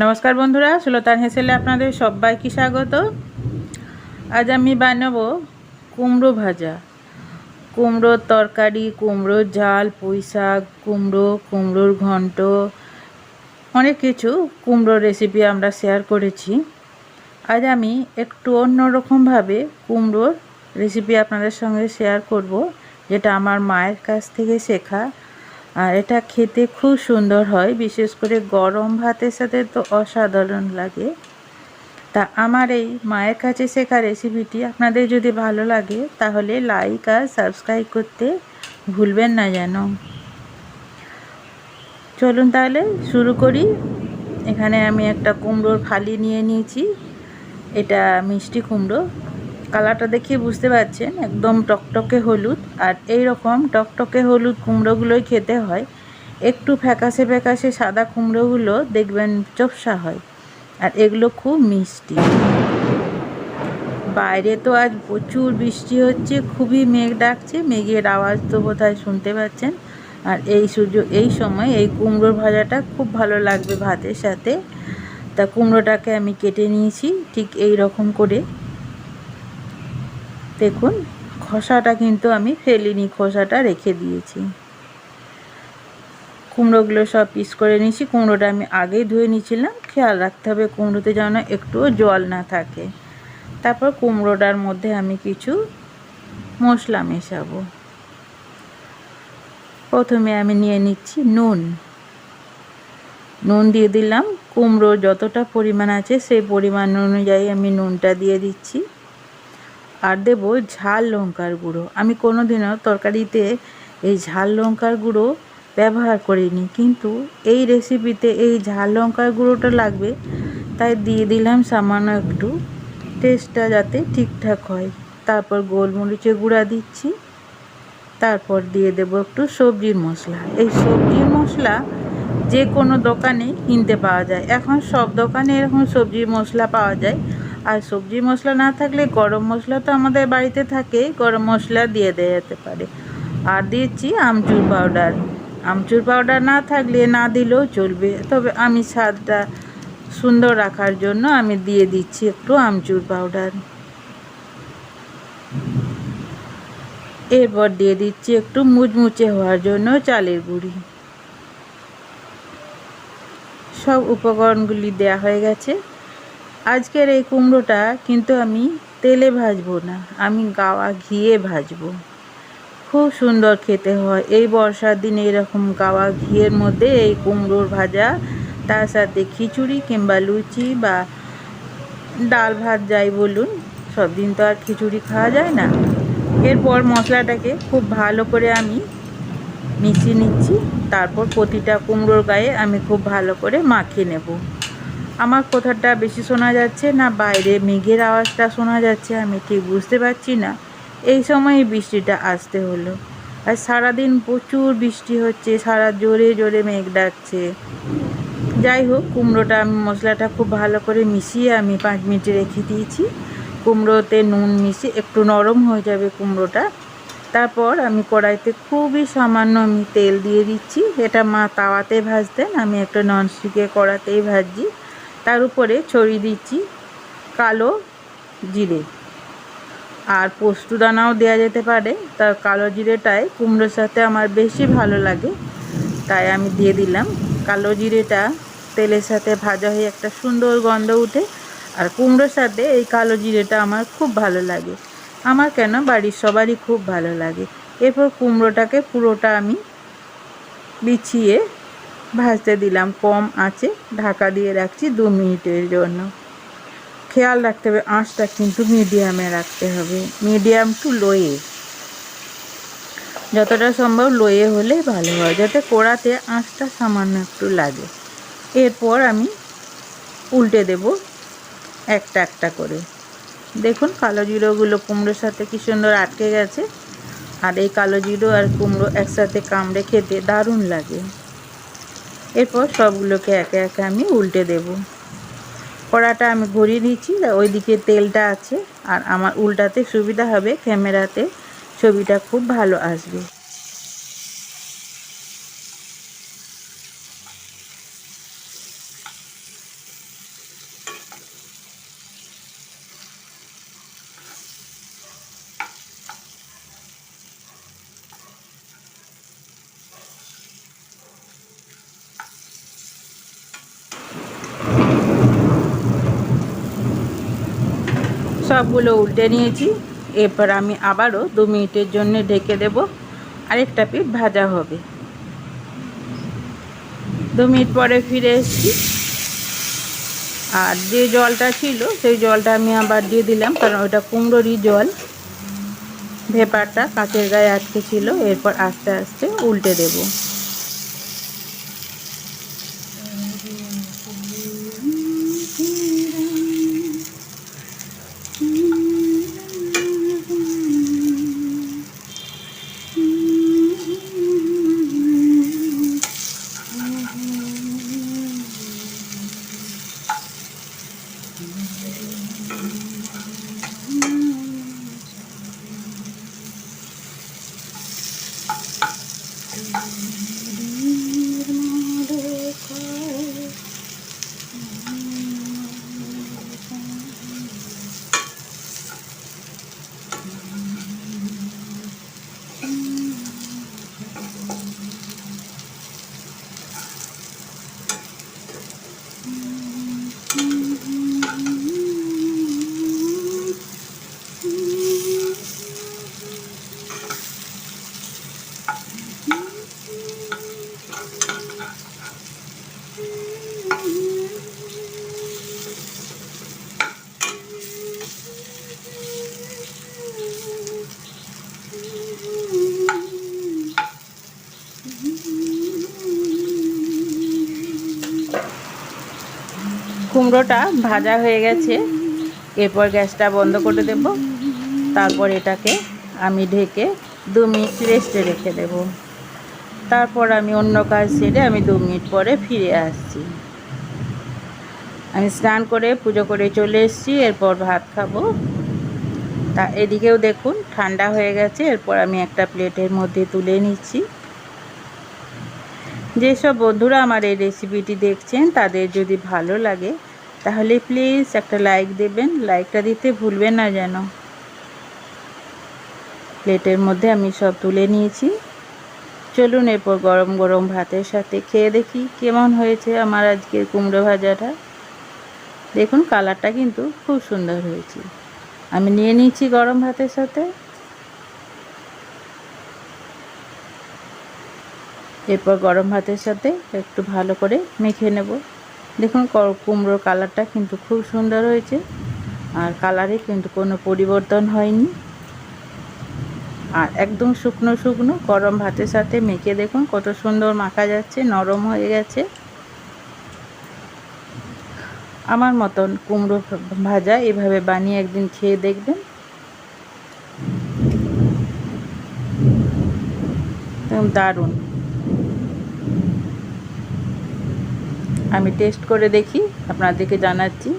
নমস্কার বন্ধুরা, সুলতান হেসেলে আপনাদের সবাইকে স্বাগত। আজ আমি বানাবো কুমড়ো ভাজা। কুমড়োর তরকারি কুমড়োর ঝাল, পুঁই শাক, কুমড়ো, কুমড়োর ঘন্ট, অনেক কিছু কুমড়োর রেসিপি আমরা শেয়ার করেছি। আজ আমি একটু অন্যরকমভাবে কুমড়োর রেসিপি আপনাদের সঙ্গে শেয়ার করব, যেটা আমার মায়ের কাছ থেকে শেখা। আর এটা খেতে খুব সুন্দর হয়, বিশেষ করে গরম ভাতের সাথে তো অসাধারণ লাগে। তা আমার এই মায়ের কাছে শেখা রেসিপিটি আপনাদের যদি ভালো লাগে, তাহলে লাইক আর সাবস্ক্রাইব করতে ভুলবেন না যেন। চলুন তাহলে শুরু করি। এখানে আমি একটা কুমড়োর ফালি নিয়ে নিয়েছি। এটা মিষ্টি কুমড়ো। কালারটা দেখিয়ে বুঝতে পারছেন, একদম টকটকে হলুদ। আর এই রকম টকটকে হলুদ কুমড়োগুলোই খেতে হয়। একটু ফ্যাকাশে ফ্যাকাশে সাদা কুমড়োগুলো দেখবেন চপসা হয়। আর এগুলো খুব মিষ্টি। বাইরে তো আজ প্রচুর বৃষ্টি হচ্ছে, খুবই মেঘ ডাকছে, মেঘের আওয়াজ তো বোধহয় শুনতে পাচ্ছেন। আর এই সুযোগ এই সময় এই কুমড়োর ভাজাটা খুব ভালো লাগবে ভাতের সাথে। তা কুমড়োটাকে আমি কেটে নিয়েছি, ঠিক এই রকম করে। দেখুন, খোসাটা কিন্তু আমি ফেলিনি, খোসাটা রেখে দিয়েছি। কুমড়োগুলো সব পিস করে নিয়েছি, কুমড়োটা আমি আগেই ধুয়ে নিয়েছিলাম। খেয়াল রাখতে হবে কুমড়োতে যেন একটুও জল না থাকে। তারপর কুমড়োটার মধ্যে আমি কিছু মশলা মেশাবো। প্রথমে আমি নিয়ে নিচ্ছি নুন। নুন দিয়ে দিলাম। কুমড়ো যতটা পরিমাণ আছে, সেই পরিমাণ অনুযায়ী আমি নুনটা দিয়ে দিচ্ছি। আর দেবো ঝাল লঙ্কার গুঁড়ো। আমি কোনো দিনও তরকারিতে এই ঝাল লঙ্কার গুঁড়ো ব্যবহার করিনি, কিন্তু এই রেসিপিতে এই ঝাল লঙ্কার গুঁড়োটা লাগবে, তাই দিয়ে দিলাম সামান্য একটু টেস্টটা যাতে ঠিকঠাক হয়। তারপর গোলমরিচের গুঁড়া দিচ্ছি, তারপর দিয়ে দেবো একটু সবজির মশলা। এই সবজির মশলা যে কোনো দোকানে কিনতে পাওয়া যায়। এখন সব দোকানে এরকম সবজির মশলা পাওয়া যায়। আর সবজি মশলা না থাকলে গরম মশলা তো আমাদের বাড়িতে থাকে গরম মশলা দিয়ে দেওয়া যেতে পারে। আর দিয়েছি আমচুর পাউডার। আমচুর পাউডার না থাকলে না দিলেও চলবে। তবে আমি স্বাদটা সুন্দর রাখার জন্য আমি দিয়ে দিচ্ছি একটু আমচুর পাউডার। এরপর দিয়ে দিচ্ছি একটু মুচমুচে হওয়ার জন্য চালের গুঁড়ি। সব উপকরণগুলি দেয়া হয়ে গেছে। আজকের এই কুমড়োটা কিন্তু আমি তেলে ভাজবো না, আমি গাওয়া ঘিয়ে ভাজবো। খুব সুন্দর খেতে হয়। এই বর্ষার দিনে এরকম গাওয়া ঘিয়ের মধ্যে এই কুমড়োর ভাজা, তার সাথে খিচুড়ি কিংবা লুচি বা ডাল ভাত যাই বলুন, সব দিন তো আর খিচুড়ি খাওয়া যায় না। এরপর মশলাটাকে খুব ভালো করে আমি মিশিয়ে নিচ্ছি। তারপর প্রতিটা কুমড়োর গায়ে আমি খুব ভালো করে মাখিয়ে নেব। আমার কথাটা বেশি শোনা যাচ্ছে না, বাইরে মেঘের আওয়াজটা শোনা যাচ্ছে, আমি ঠিক বুঝতে পারছি না। এই সময় বৃষ্টিটা আসতে হলো। আর সারাদিন প্রচুর বৃষ্টি হচ্ছে, সারা জোরে জোরে মেঘ ডাকছে। যাই হোক, কুমড়োটা আমি, মশলাটা খুব ভালো করে মিশিয়ে আমি পাঁচ মিনিট রেখে দিয়েছি। কুমড়োতে নুন মিশিয়ে, একটু নরম হয়ে যাবে কুমড়োটা। তারপর আমি কড়াইতে খুবই সামান্য আমি তেল দিয়ে দিচ্ছি। এটা মা তাওয়াতে ভাজতেন, আমি একটা ননস্টিকের কড়াতেই ভাজছি। তার উপরে ছড়িয়ে দিচ্ছি কালো জিরে। আর পোস্ত দানাও দেওয়া যেতে পারে, তার কালো জিরেটাই কুমড়োর সাথে আমার বেশি ভালো লাগে, তাই আমি দিয়ে দিলাম। কালো জিরেটা তেলের সাথে ভাজা হয়ে একটা সুন্দর গন্ধ উঠে, আর কুমড়োর সাথে এই কালো জিরেটা আমার খুব ভালো লাগে। আমার কেন? বাড়ির সবারই খুব ভালো লাগে। এরপর কুমড়োটাকে পুরোটা আমি বিছিয়ে ভাজতে দিলাম, কম আঁচে ঢাকা দিয়ে রাখছি দু মিনিটের জন্য। খেয়াল রাখতে হবে, আঁচটা কিন্তু মিডিয়ামে রাখতে হবে। মিডিয়াম টু লোয়ে যতটা সম্ভব লোয়ে হলে ভালো হয়, যাতে কোড়াতে আঁচটা সামান্য একটু লাগে। এরপর আমি উল্টে দেব একটা একটা করে। দেখুন, কালো জিরোগুলো কুমড়োর সাথে কি সুন্দর আটকে গেছে। আর এই কালো জিরো আর কুমড়ো একসাথে কামড়ে খেতে দারুণ লাগে। এরপর সবগুলোকে একে একে আমি উল্টে দেব। কড়াটা আমি ঘুরিয়ে দিচ্ছি ওইদিকে তেলটা আছে। আর আমার উল্টাতে সুবিধা হবে, ক্যামেরাতে ছবিটা খুব ভালো আসবে। সবগুলো উল্টে নিয়েছি। এরপর আমি আবারও দু মিনিটের জন্য ঢেকে দেব। আরেকটা পিঠ ভাজা হবে। দু মিনিট পরে ফিরে এসেছি। আর যে জলটা ছিল, সেই জলটা আমি আবার দিয়ে দিলাম, কারণ ওটা কুমড়োরই জল। ভেপারটা কাঁচের গায়ে আটকে ছিল, এরপর আস্তে আস্তে উল্টে দেব। うん。কুমড়োটা ভাজা হয়ে গেছে। এরপর গ্যাসটা বন্ধ করে দেব। তারপর এটাকে আমি ঢেকে দু মিনিট রেস্টে রেখে দেব। তারপর আমি অন্য কাজ সেরে আমি দু মিনিট পরে ফিরে আসছি। আমি স্নান করে পুজো করে চলে এসেছি, এরপর ভাত খাব। তা এদিকেও দেখুন, ঠান্ডা হয়ে গেছে, এরপর আমি একটা প্লেটের মধ্যে তুলে নিচ্ছি। যেসব বন্ধুরা আমার এই রেসিপিটি দেখছেন, তাদের যদি ভালো লাগে, তাহলে প্লিজ একটা লাইক দেবেন, লাইকটা দিতে ভুলবেন না যেন। প্লেটের মধ্যে আমি সব তুলে নিয়েছি। চলুন এরপর গরম গরম ভাতের সাথে খেয়ে দেখি কেমন হয়েছে আমার আজকের কুমড়ো ভাজাটা। দেখুন কালারটা কিন্তু খুব সুন্দর হয়েছে। আমি নিয়ে নিয়েছি গরম ভাতের সাথে। এরপর গরম ভাতের সাথে একটু ভালো করে মেখে নেব। দেখুন কুমড়োর কালারটা কিন্তু খুব সুন্দর হয়েছে। আর কালারে কিন্তু কোনো পরিবর্তন হয়নি। আর একদম শুকনো শুকনো গরম ভাতের সাথে মেখে দেখুন কত সুন্দর মাখা যাচ্ছে, নরম হয়ে গেছে। আমার মতন কুমড়ো ভাজা এভাবে বানিয়ে একদিন খেয়ে দেখবেন। দারুণ। আমি টেস্ট করে দেখি, আপনাদেরকে জানাচ্ছি।